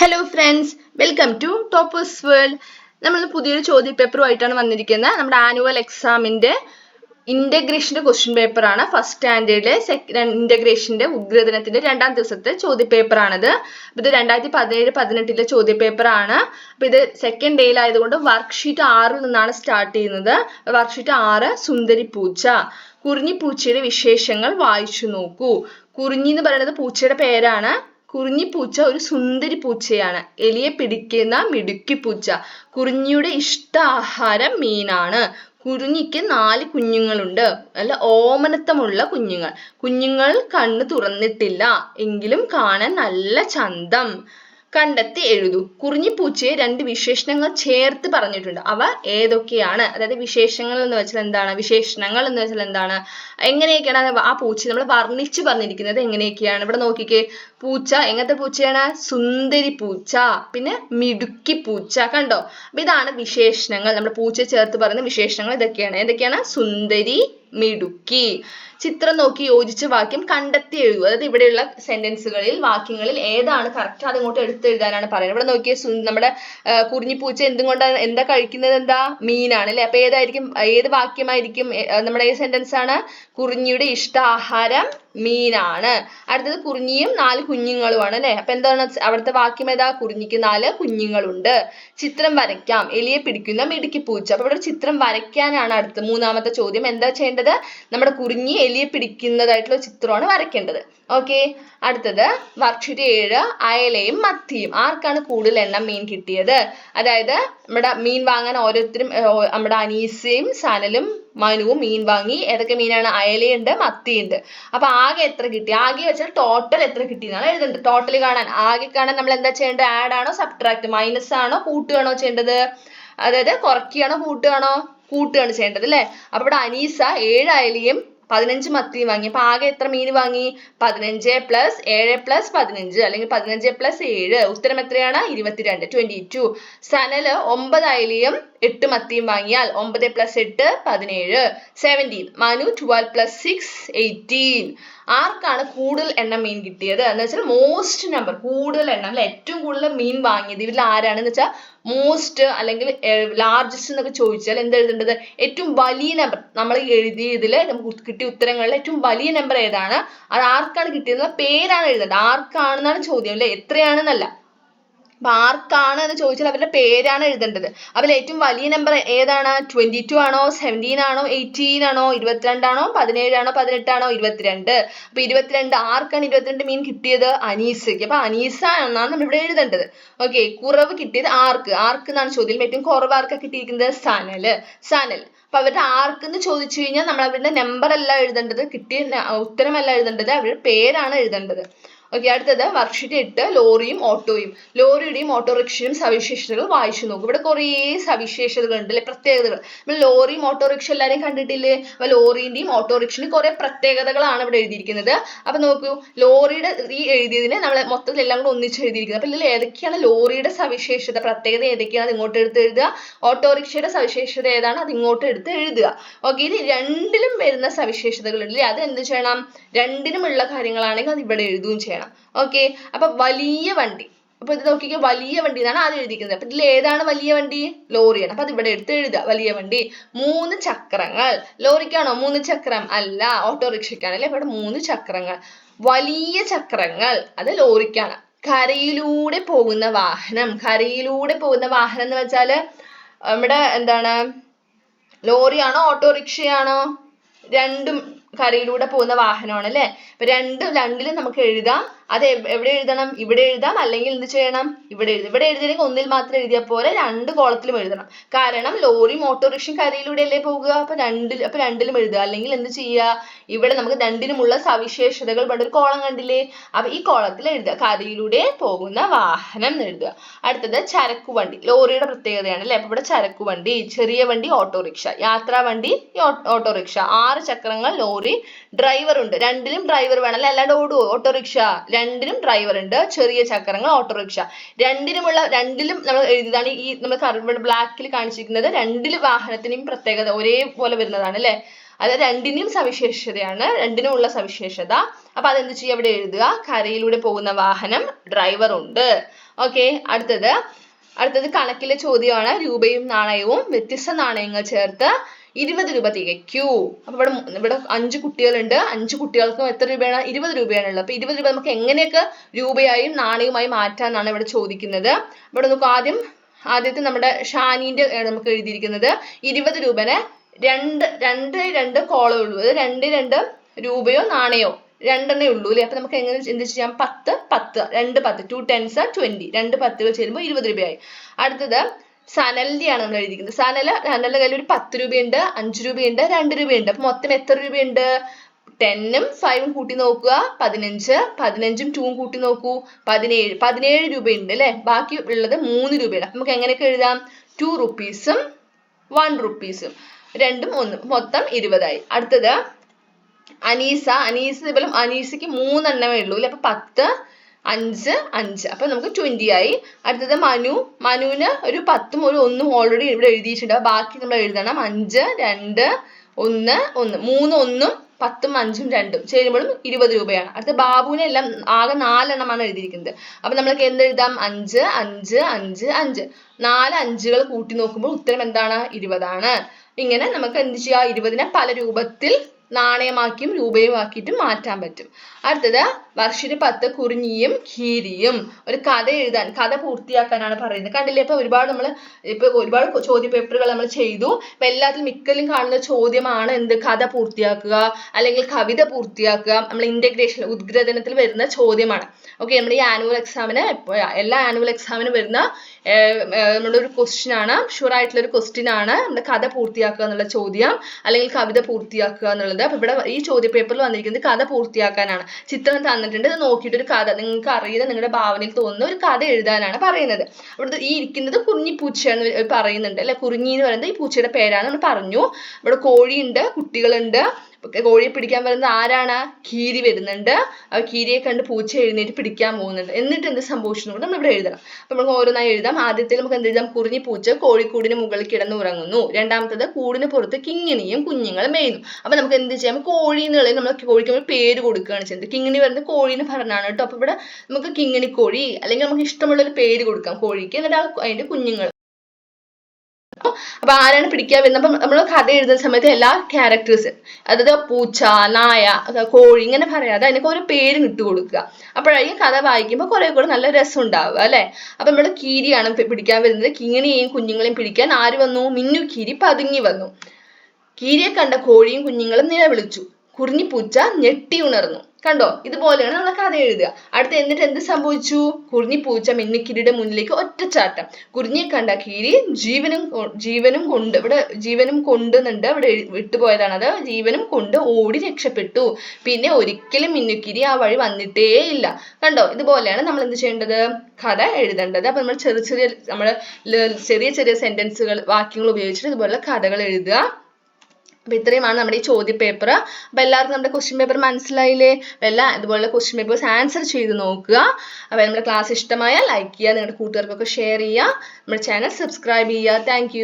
Hello friends welcome to toppers world നമ്മൾ പുതിയൊരു ചോദ്യ പേപ്പറുമായിട്ടാണ് വന്നിരിക്കുന്നത്. നമ്മുടെ ആനുവൽ എക്സാമിന്റെ ഇന്റഗ്രേഷന്റെ ക്വസ്റ്റ്യൻ പേപ്പറാണ് ഫസ്റ്റ് സ്റ്റാൻഡേർഡിലെ ഇന്റഗ്രേഷന്റെ ഉദ്ഗ്രഥനത്തിന്റെ രണ്ടാം ദിവസത്തെ ചോദ്യ പേപ്പറാണിത് ഇത് രണ്ടായിരത്തി പതിനേഴ് പതിനെട്ടിലെ ചോദ്യ പേപ്പറാണ് അപ്പൊ ഇത് സെക്കൻഡ് ഡേയിലായതുകൊണ്ട് വർക്ക്ഷീറ്റ് ആറിൽ നിന്നാണ് സ്റ്റാർട്ട് ചെയ്യുന്നത്. വർക്ക്ഷീറ്റ് ആറ് സുന്ദരി പൂച്ച. കുറിഞ്ഞി പൂച്ചയുടെ വിശേഷങ്ങൾ വായിച്ചു നോക്കൂ. കുറിഞ്ഞി എന്ന് പറയുന്നത് പൂച്ചയുടെ പേരാണ്. കുറിഞ്ഞിപ്പൂച്ച ഒരു സുന്ദരി പൂച്ചയാണ്. എലിയെ പിടിക്കുന്ന മിടുക്കി പൂച്ച. കുറിഞ്ഞിയുടെ ഇഷ്ട ആഹാരം മീനാണ്. കുറിഞ്ഞിക്ക് നാല് കുഞ്ഞുങ്ങളുണ്ട്. നല്ല ഓമനത്തമുള്ള കുഞ്ഞുങ്ങൾ. കുഞ്ഞുങ്ങൾ കണ്ണ് തുറന്നിട്ടില്ല. എങ്കിലും കാണാൻ നല്ല ചന്തം. കണ്ടെത്തി എഴുതൂ. കുറിഞ്ഞിപ്പൂച്ചയെ രണ്ട് വിശേഷണങ്ങൾ ചേർത്ത് പറഞ്ഞിട്ടുണ്ട്. അവ ഏതൊക്കെയാണ്? അതായത് വിശേഷങ്ങൾ എന്ന് വെച്ചാൽ എന്താണ്? വിശേഷണങ്ങൾ എന്ന് വെച്ചാൽ എന്താണ്? എങ്ങനെയൊക്കെയാണ് ആ പൂച്ച നമ്മൾ വർണിച്ച് പറഞ്ഞിരിക്കുന്നത് എങ്ങനെയൊക്കെയാണ്? ഇവിടെ നോക്കിക്കേ. പൂച്ച എങ്ങനത്തെ പൂച്ചയാണ്? സുന്ദരി പൂച്ച പിന്നെ മിടുക്കി പൂച്ച കണ്ടോ? അപ്പൊ ഇതാണ് വിശേഷണങ്ങൾ. നമ്മുടെ പൂച്ച ചേർത്ത് പറയുന്ന വിശേഷണങ്ങൾ ഇതൊക്കെയാണ്. എന്തൊക്കെയാണ്? സുന്ദരി മിടുക്കി. ചിത്രം നോക്കി യോജിച്ച വാക്യം കണ്ടെത്തി എഴുതുക. അതായത് ഇവിടെയുള്ള സെന്റൻസുകളിൽ വാക്യങ്ങളിൽ ഏതാണ് കറക്റ്റ് അത് ഇങ്ങോട്ട് എടുത്തെഴുതാനാണ് പറയുന്നത്. ഇവിടെ നോക്കിയേ നമ്മുടെ കുറിഞ്ഞിപ്പൂച്ച എന്തും കൊണ്ടാണ് എന്താ കഴിക്കുന്നത്? എന്താ? മീനാണ് അല്ലെ? അപ്പൊ ഏതായിരിക്കും ഏത് വാക്യമായിരിക്കും നമ്മുടെ ഈ സെന്റൻസ് ആണ്? കുറിഞ്ഞിയുടെ ഇഷ്ടാഹാരം മീനാണ്. അടുത്തത് കുറിഞ്ഞിയും നാല് കുഞ്ഞുങ്ങളുമാണ് അല്ലെ? അപ്പൊ എന്താണ് അവിടുത്തെ വാക്യം ഏതാ? കുറിഞ്ഞിക്ക് നാല് കുഞ്ഞുങ്ങളുണ്ട്. ചിത്രം വരയ്ക്കാം. എലിയെ പിടിക്കുന്ന മിടുക്കി പൂച്ച. അപ്പൊ ഇവിടെ ചിത്രം വരയ്ക്കാനാണ് അടുത്ത മൂന്നാമത്തെ ചോദ്യം. എന്താ ചെയ്യേണ്ടത്? നമ്മുടെ കുറിഞ്ഞി എലിയെ പിടിക്കുന്നതായിട്ടുള്ള ചിത്രമാണ് വരയ്ക്കേണ്ടത്. ഓക്കെ അടുത്തത് വർക്ക്ഷീറ്റ് ഏഴ് അയലയും മത്തിയും. ആർക്കാണ് കൂടുതൽ എണ്ണം മീൻ കിട്ടിയത്? അതായത് നമ്മുടെ മീൻ വാങ്ങാൻ ഓരോരുത്തരും നമ്മുടെ അനീസയും സനലും മനുവും മീൻ വാങ്ങി. ഏതൊക്കെ മീനാണ്? അയലയുണ്ട് മത്തിയുണ്ട്. അപ്പൊ ആകെ എത്ര കിട്ടി? ആകെ വെച്ചാൽ ടോട്ടൽ എത്ര കിട്ടി എന്നാണ് എഴുതേണ്ടത്. ടോട്ടൽ കാണാൻ ആകെ കാണാൻ നമ്മൾ എന്താ ചെയ്യേണ്ടത്? ആഡ് ആണോ സബ്ട്രാക്ട് മൈനസ് ആണോ കൂട്ടുകയാണോ ചെയ്യേണ്ടത്? അതായത് കുറയ്ക്കുകയാണോ കൂട്ടുകയാണോ? കൂട്ടുകയാണ് ചെയ്യേണ്ടത് അല്ലേ? അപ്പൊ ഇവിടെ അനീസ ഏഴ് അയലയും പതിനഞ്ച് മത്തിയും വാങ്ങി. അപ്പൊ ആകെ എത്ര മീൻ വാങ്ങി? പതിനഞ്ച് പ്ലസ് ഏഴ് പ്ലസ് പതിനഞ്ച് അല്ലെങ്കിൽ പതിനഞ്ച് പ്ലസ് ഏഴ്. ഉത്തരം എത്രയാണ്? ഇരുപത്തിരണ്ട് ട്വന്റി ടു സനൽ ഒമ്പത് അയലിയും എട്ട് മത്തിയും വാങ്ങിയാൽ ഒമ്പത് പ്ലസ് എട്ട് പതിനേഴ്. Seventeen Manu twelve plus six eighteen ആർക്കാണ് കൂടുതൽ എണ്ണം മീൻ കിട്ടിയത്? എന്ന് വെച്ചാൽ മോസ്റ്റ് നമ്പർ കൂടുതൽ എണ്ണം അല്ലെ? ഏറ്റവും കൂടുതൽ മീൻ വാങ്ങിയത് ഇതിൽ ആരാണെന്ന് വെച്ചാൽ മോസ്റ്റ് അല്ലെങ്കിൽ ലാർജസ്റ്റ് എന്നൊക്കെ ചോദിച്ചാൽ എന്ത് എഴുതേണ്ടത്? ഏറ്റവും വലിയ നമ്പർ നമ്മൾ എഴുതിയതിൽ നമുക്ക് കിട്ടിയ ഉത്തരങ്ങളിൽ ഏറ്റവും വലിയ നമ്പർ ഏതാണ്? അത് ആർക്കാണ് കിട്ടിയത് പേരാണ് എഴുതേണ്ടത്. ആർക്കാണെന്നാണ് ചോദ്യം അല്ലെ? എത്രയാണെന്നല്ല. അപ്പൊ ആർക്കാണ് എന്ന് ചോദിച്ചാൽ അവരുടെ പേരാണ് എഴുതേണ്ടത്. അതിൽ ഏറ്റവും വലിയ നമ്പർ ഏതാണ്? ട്വന്റി ടു ആണോ? സെവന്റീൻ ആണോ? എയ്റ്റീൻ ആണോ? ഇരുപത്തിരണ്ടാണോ പതിനേഴാണോ പതിനെട്ടാണോ ഇരുപത്തിരണ്ട്. അപ്പൊ ഇരുപത്തിരണ്ട് ആർക്കാണ് ഇരുപത്തിരണ്ട് മീൻ കിട്ടിയത്? അനീസയ്ക്ക്. അപ്പൊ അനീസ എന്നാണ് നമ്മൾ ഇവിടെ എഴുതേണ്ടത്. ഓക്കെ കുറവ് കിട്ടിയത് ആർക്ക്? ആർക്ക് എന്നാണ് ചോദ്യം. ഏറ്റവും കുറവ് ആർക്കാ കിട്ടിയിരിക്കുന്നത്? സനൽ സനൽ. അപ്പൊ അവരുടെ ആർക്ക് എന്ന് ചോദിച്ചു കഴിഞ്ഞാൽ നമ്മൾ അവരുടെ നമ്പർ അല്ല എഴുതേണ്ടത്. കിട്ടിയ ഉത്തരമല്ല എഴുതേണ്ടത്. അവരുടെ പേരാണ് എഴുതേണ്ടത്. ഓക്കെ അടുത്തത് വർക്ക്ഷീറ്റ് എട്ട് ലോറിയും ഓട്ടോയും. ലോറിയുടെയും ഓട്ടോറിക്ഷയും സവിശേഷതകൾ വായിച്ചു നോക്കും. ഇവിടെ കുറേ സവിശേഷതകൾ ഉണ്ട് അല്ലെ? പ്രത്യേകതകൾ. നമ്മൾ ലോറിയും ഓട്ടോറിക്ഷ എല്ലാവരെയും കണ്ടിട്ടില്ലേ? അപ്പൊ ലോറിന്റെയും ഓട്ടോറിക്ഷയും കുറെ പ്രത്യേകതകളാണ് ഇവിടെ എഴുതിയിരിക്കുന്നത്. അപ്പൊ നോക്കൂ ലോറിയുടെ ഈ എഴുതിയതിനെ നമ്മൾ മൊത്തത്തിൽ എല്ലാം കൂടെ ഒന്നിച്ച് എഴുതിയിരിക്കുന്നത്. അപ്പൊ ഇതിൽ ഏതൊക്കെയാണ് ലോറിയുടെ സവിശേഷത? പ്രത്യേകത ഏതൊക്കെയാണ്? ഇങ്ങോട്ട് എടുത്ത് എഴുതുക. ഓട്ടോറിക്ഷയുടെ സവിശേഷത ഏതാണ്? അത് ഇങ്ങോട്ട് എടുത്ത് എഴുതുക. ഓക്കെ ഇത് രണ്ടിലും വരുന്ന സവിശേഷതകൾ അല്ലേ? അത് എന്ത് ചെയ്യണം? രണ്ടിനുമുള്ള കാര്യങ്ങളാണെങ്കിൽ അത് ഇവിടെ എഴുതുകയും ചെയ്യണം. ഓക്കെ അപ്പൊ വലിയ വണ്ടി. അപ്പൊ ഇത് നോക്കിക്കേ വലിയ വണ്ടി എന്നാണ് ആദ്യം എഴുതിയിരിക്കുന്നത്. അപ്പൊ ഇതിൽ ഏതാണ് വലിയ വണ്ടി? ലോറിയാണ്. അപ്പൊ അത് ഇവിടെ എടുത്ത് എഴുതുക. വലിയ വണ്ടി. മൂന്ന് ചക്രങ്ങൾ. ലോറിക്കാണോ? മൂന്ന് ചക്രം. അല്ല ഓട്ടോറിക്ഷയ്ക്കാണ് അല്ലെ? ഇവിടെ മൂന്ന് ചക്രങ്ങൾ. വലിയ ചക്രങ്ങൾ. അത് ലോറിക്കാണ്. കരയിലൂടെ പോകുന്ന വാഹനം. കരയിലൂടെ പോകുന്ന വാഹനം എന്ന് വെച്ചാൽ നമ്മുടെ എന്താണ്? ലോറിയാണോ? ഓട്ടോറിക്ഷയാണോ? രണ്ടും കരയിലൂടെ പോകുന്ന വാഹനമാണ് അല്ലെ അപ്പൊ രണ്ടും രണ്ടിലും നമുക്ക് എഴുതാം. അത് എവിടെ എഴുതണം? ഇവിടെ എഴുതാം. അല്ലെങ്കിൽ എന്ത് ചെയ്യണം? ഇവിടെ എഴുതാം. ഇവിടെ എഴുതിയെങ്കിൽ ഒന്നിൽ മാത്രം എഴുതിയാൽ പോലെ രണ്ട് കോളത്തിലും എഴുതണം. കാരണം ലോറിയും ഓട്ടോറിക്ഷയും കരയിലൂടെ അല്ലേ പോകുക? അപ്പൊ രണ്ടിൽ അപ്പൊ രണ്ടിലും എഴുതുക. അല്ലെങ്കിൽ എന്ത് ചെയ്യുക? ഇവിടെ നമുക്ക് രണ്ടിനുമുള്ള സവിശേഷതകൾ പണ്ട് ഒരു കോളം കണ്ടില്ലേ? അപ്പൊ ഈ കോളത്തിൽ എഴുതുക. കരയിലൂടെ പോകുന്ന വാഹനം എഴുതുക. അടുത്തത് ചരക്കുവണ്ടി ലോറിയുടെ പ്രത്യേകതയാണ് അല്ലെ? അപ്പൊ ഇവിടെ ചരക്കുവണ്ടി ചെറിയ വണ്ടി ഓട്ടോറിക്ഷ യാത്രാ വണ്ടി ഓട്ടോറിക്ഷ ആറ് ചക്രങ്ങൾ ലോറി ഡ്രൈവർ ഉണ്ട്. രണ്ടിലും ഡ്രൈവർ വേണം അല്ലെ? അല്ലാണ്ട് ഓടുവോ? ഓട്ടോറിക്ഷ രണ്ടിനും ഡ്രൈവർ ഉണ്ട്. ചെറിയ ചക്രങ്ങൾ ഓട്ടോറിക്ഷ രണ്ടിനുമുള്ള രണ്ടിലും നമ്മൾ എഴുതിയതാണ് ഈ നമ്മൾ ബ്ലാക്കിൽ കാണിച്ചിരിക്കുന്നത്. രണ്ടിൽ വാഹനത്തിനും പ്രത്യേകത ഒരേപോലെ വരുന്നതാണ് അല്ലെ? അത് രണ്ടിനും സവിശേഷതയാണ്. രണ്ടിനും ഉള്ള സവിശേഷത. അപ്പൊ അതെന്ത് ചെയ്യുക അവിടെ എഴുതുക. കരയിലൂടെ പോകുന്ന വാഹനം ഡ്രൈവർ ഉണ്ട്. ഓക്കെ അടുത്തത്. അടുത്തത് കണക്കിലെ ചോദ്യമാണ്. രൂപയും നാണയവും വ്യത്യസ്ത നാണയങ്ങൾ ചേർത്ത് ഇരുപത് രൂപ തികയ്ക്കൂ. അപ്പൊ ഇവിടെ ഇവിടെ അഞ്ച് കുട്ടികളുണ്ട്. അഞ്ച് കുട്ടികൾക്കും എത്ര രൂപയാണ്? ഇരുപത് രൂപയാണുള്ളത്. അപ്പൊ ഇരുപത് രൂപ നമുക്ക് എങ്ങനെയൊക്കെ രൂപയായും നാണയവുമായി മാറ്റാന്നാണ് ഇവിടെ ചോദിക്കുന്നത്. ഇവിടെ നമുക്ക് ആദ്യം ആദ്യത്തെ നമ്മുടെ ഷാനീന്റെ നമുക്ക് എഴുതിയിരിക്കുന്നത് ഇരുപത് രൂപനെ രണ്ട് രണ്ട് രണ്ട് കോളം ഉള്ളൂ. അത് രണ്ട് രണ്ട് രൂപയോ നാണയോ? രണ്ടെണ്ണേ ഉള്ളൂ അല്ലേ? അപ്പൊ നമുക്ക് എങ്ങനെ എന്ത് ചെയ്യാം? പത്ത് പത്ത് രണ്ട് പത്ത് ടു ടെൻസ് ട്വന്റി രണ്ട് പത്തുകൾ ചേരുമ്പോൾ ഇരുപത് രൂപയായി. അടുത്തത് സനലിന്റെ ആണ് നമ്മൾ എഴുതിയിരിക്കുന്നത്. സനൽ സനലിന്റെ കയ്യിൽ ഒരു പത്ത് രൂപയുണ്ട് അഞ്ച് രൂപയുണ്ട് രണ്ട് രൂപയുണ്ട്. അപ്പൊ മൊത്തം എത്ര രൂപയുണ്ട്? ടെന്നും ഫൈവും കൂട്ടി നോക്കുക. പതിനഞ്ച് പതിനഞ്ചും ടൂവും കൂട്ടി നോക്കൂ. പതിനേഴ് പതിനേഴ് രൂപയുണ്ട് അല്ലേ? ബാക്കി ഉള്ളത് മൂന്ന് രൂപയാണ്. അപ്പൊ നമുക്ക് എങ്ങനെയൊക്കെ എഴുതാം? ടു റുപ്പീസും വൺ റുപ്പീസും രണ്ടും ഒന്നും. മൊത്തം ഇരുപതായി. അടുത്തത് അനീസ അനീസ ഇതുപോലെ അനീസയ്ക്ക് മൂന്നെണ്ണമേ ഉള്ളൂ അല്ലേ? അപ്പൊ പത്ത് അഞ്ച് അഞ്ച്. അപ്പൊ നമുക്ക് ട്വന്റി ആയി. അടുത്തത് മനു. മനുവിന് ഒരു പത്തും ഒരു ഒന്നും ഓൾറെഡി ഇവിടെ എഴുതിയിട്ടുണ്ട്. ബാക്കി നമ്മൾ എഴുതണം. അഞ്ച് രണ്ട് ഒന്ന് ഒന്ന്. മൂന്ന് ഒന്നും പത്തും അഞ്ചും രണ്ടും. ചേരുമ്പോഴും ഇരുപത് രൂപയാണ്. അടുത്ത ബാബുവിനെ എല്ലാം ആകെ നാലെണ്ണമാണ് എഴുതിയിരിക്കുന്നത്. അപ്പൊ നമ്മൾക്ക് എന്ത് എഴുതാം? അഞ്ച് അഞ്ച് അഞ്ച് അഞ്ച്. നാല് അഞ്ചുകൾ കൂട്ടി നോക്കുമ്പോൾ ഉത്തരം എന്താണ്? ഇരുപതാണ്. ഇങ്ങനെ നമുക്ക് എന്ത് ചെയ്യാം? ഇരുപതിനെ പല രൂപത്തിൽ നാണയമാക്കിയും രൂപയുമാക്കിയിട്ടും മാറ്റാൻ പറ്റും. അടുത്തത് വർഷിന് പത്ത് കുറിഞ്ഞിയും കീരിയും. ഒരു കഥ എഴുതാൻ കഥ പൂർത്തിയാക്കാനാണ് പറയുന്നത്. കണ്ടില്ലേ? ഇപ്പൊ ഒരുപാട് നമ്മൾ ഇപ്പൊ ഒരുപാട് ചോദ്യ പേപ്പറുകൾ നമ്മൾ ചെയ്തു. ഇപ്പൊ എല്ലാത്തിലും മിക്കലും കാണുന്ന ചോദ്യമാണ് എന്ത്? കഥ പൂർത്തിയാക്കുക അല്ലെങ്കിൽ കവിത പൂർത്തിയാക്കുക. നമ്മൾ ഇന്റഗ്രേഷൻ ഉദ്ഗ്രഥനത്തിൽ വരുന്ന ചോദ്യമാണ്. ഓക്കെ നമ്മുടെ ഈ ആനുവൽ എക്സാമിന് എല്ലാ ആനുവൽ എക്സാമിനും വരുന്ന നമ്മുടെ ഒരു ക്വസ്റ്റ്യൻ ആണ്. ഷുവർ ആയിട്ടുള്ള ഒരു ക്വസ്റ്റ്യൻ ആണ്. നമ്മുടെ കഥ പൂർത്തിയാക്കുക എന്നുള്ള ചോദ്യം അല്ലെങ്കിൽ കവിത പൂർത്തിയാക്കുക എന്നുള്ളത്. അപ്പൊ ഇവിടെ ഈ ചോദ്യപേപ്പറിൽ വന്നിരിക്കുന്നത് കഥ പൂർത്തിയാക്കാനാണ്. ചിത്രം തന്നിട്ടുണ്ട്. നോക്കിയിട്ട് ഒരു കഥ. നിങ്ങൾക്ക് അറിയുന്ന നിങ്ങളുടെ ഭാവനയിൽ തോന്നുന്ന ഒരു കഥ എഴുതാനാണ് പറയുന്നത്. ഇവിടുത്തെ ഈ ഇരിക്കുന്നത് കുഞ്ഞിപ്പൂച്ചയാണ് എന്ന് പറയുന്നുണ്ട്. അല്ലെ? കുറിഞ്ഞി എന്ന് പറയുന്നത് ഈ പൂച്ചയുടെ പേരാണ് പറഞ്ഞു. ഇവിടെ കോഴിയുണ്ട് കുട്ടികളുണ്ട്. കോഴിയെ പിടിക്കാൻ വരുന്നത് ആരാണ്? കീരി വരുന്നുണ്ട്. ആ കീരിയെ കണ്ട് പൂച്ച എഴുന്നേറ്റ് പിടിക്കാൻ പോകുന്നുണ്ട്. എന്നിട്ട് എന്ത് സംഭവിച്ചു നമ്മൾ ഇവിടെ എഴുതണം. അപ്പൊ നമുക്ക് ഓരോന്നായി എഴുതാം. ആദ്യത്തിൽ നമുക്ക് എന്ത് എഴുതാം? കുറിഞ്ഞി പൂച്ച കോഴിക്കൂടിന് മുകളിൽ കിടന്ന് ഉറങ്ങുന്നു. രണ്ടാമത്തത് കൂടിന് പുറത്ത് കിങ്ങിണിയും കുഞ്ഞുങ്ങളും മേയുന്നു അപ്പൊ നമുക്ക് എന്ത് ചെയ്യാം? കോഴി എന്നുള്ളത് നമ്മൾ കോഴിക്ക് നമ്മൾ പേര് കൊടുക്കുകയാണ് ചെയ്യുന്നത്. കിങ്ങിണി വരുന്നത് കോഴീനെ പറഞ്ഞാണ് കേട്ടോ. അപ്പൊ ഇവിടെ നമുക്ക് കിങ്ങിണി കോഴി അല്ലെങ്കിൽ നമുക്ക് ഇഷ്ടമുള്ള ഒരു പേര് കൊടുക്കാം കോഴിക്ക്. എന്നിട്ട് ആ അതിന്റെ കുഞ്ഞുങ്ങൾ അപ്പൊ ആരാണ് പിടിക്കാൻ വരുന്നത്? അപ്പൊ നമ്മൾ കഥ എഴുതുന്ന സമയത്ത് എല്ലാ ക്യാരക്ടേഴ്സ് അതായത് പൂച്ച നായ കോഴി ഇങ്ങനെ പറയാതെ അതിനൊക്കെ ഒരു പേര് ഇട്ട് കൊടുക്കുക. അപ്പോഴായിരിക്കും കഥ വായിക്കുമ്പോൾ കുറെ കൂടെ നല്ല രസം ഉണ്ടാവുക അല്ലെ? അപ്പൊ നമ്മൾ കീരിയാണ് പിടിക്കാൻ വരുന്നത്. കിങ്ങിണിയെയും കുഞ്ഞുങ്ങളെയും പിടിക്കാൻ ആര് വന്നു? മിന്നു കീരി പതുങ്ങി വന്നു. കീരിയെ കണ്ട കോഴിയും കുഞ്ഞുങ്ങളും നിലവിളിച്ചു. കുറിഞ്ഞിപ്പൂച്ച ഞെട്ടി ഉണർന്നു. കണ്ടോ? ഇതുപോലെയാണ് നമ്മൾ കഥ എഴുതുക. അടുത്ത എന്നിട്ട് എന്ത് സംഭവിച്ചു? കുറിഞ്ഞി പൂച്ച മിന്നിക്കിരിയുടെ മുന്നിലേക്ക് ഒറ്റച്ചാട്ടം. കുറിഞ്ഞിയെ കണ്ട കീരി ജീവനും ജീവനും കൊണ്ട് ഇവിടെ ജീവനും കൊണ്ടുന്നുണ്ട്. ഇവിടെ വിട്ടുപോയതാണ് അത്. ജീവനും കൊണ്ട് ഓടി രക്ഷപ്പെട്ടു. പിന്നെ ഒരിക്കലും മിന്നുക്കിരി ആ വഴി വന്നിട്ടേ ഇല്ല. കണ്ടോ? ഇതുപോലെയാണ് നമ്മൾ എന്ത് ചെയ്യേണ്ടത്? കഥ എഴുതേണ്ടത്. അപ്പൊ നമ്മൾ ചെറിയ ചെറിയ നമ്മൾ ചെറിയ ചെറിയ സെന്റൻസുകൾ വാക്യങ്ങൾ ഉപയോഗിച്ചിട്ട് ഇതുപോലെ കഥകൾ എഴുതുക. അപ്പൊ ഇത്രയുമാണ് നമ്മുടെ ഈ ചോദ്യ പേപ്പർ അപ്പൊ എല്ലാവർക്കും നമ്മുടെ ക്വസ്റ്റ്യൻ പേപ്പർ മനസ്സിലായില്ലേ? അപ്പൊ എല്ലാ ഇതുപോലുള്ള ക്വസ്റ്റ്യൻ പേപ്പേഴ്സ് ആൻസർ ചെയ്ത് നോക്കുക. അപ്പൊ നമ്മുടെ ക്ലാസ് ഇഷ്ടമായാൽ ലൈക്ക് ചെയ്യുക നിങ്ങളുടെ കൂട്ടുകാർക്കൊക്കെ ഷെയർ ചെയ്യുക. നമ്മുടെ ചാനൽ സബ്സ്ക്രൈബ് ചെയ്യുക. താങ്ക്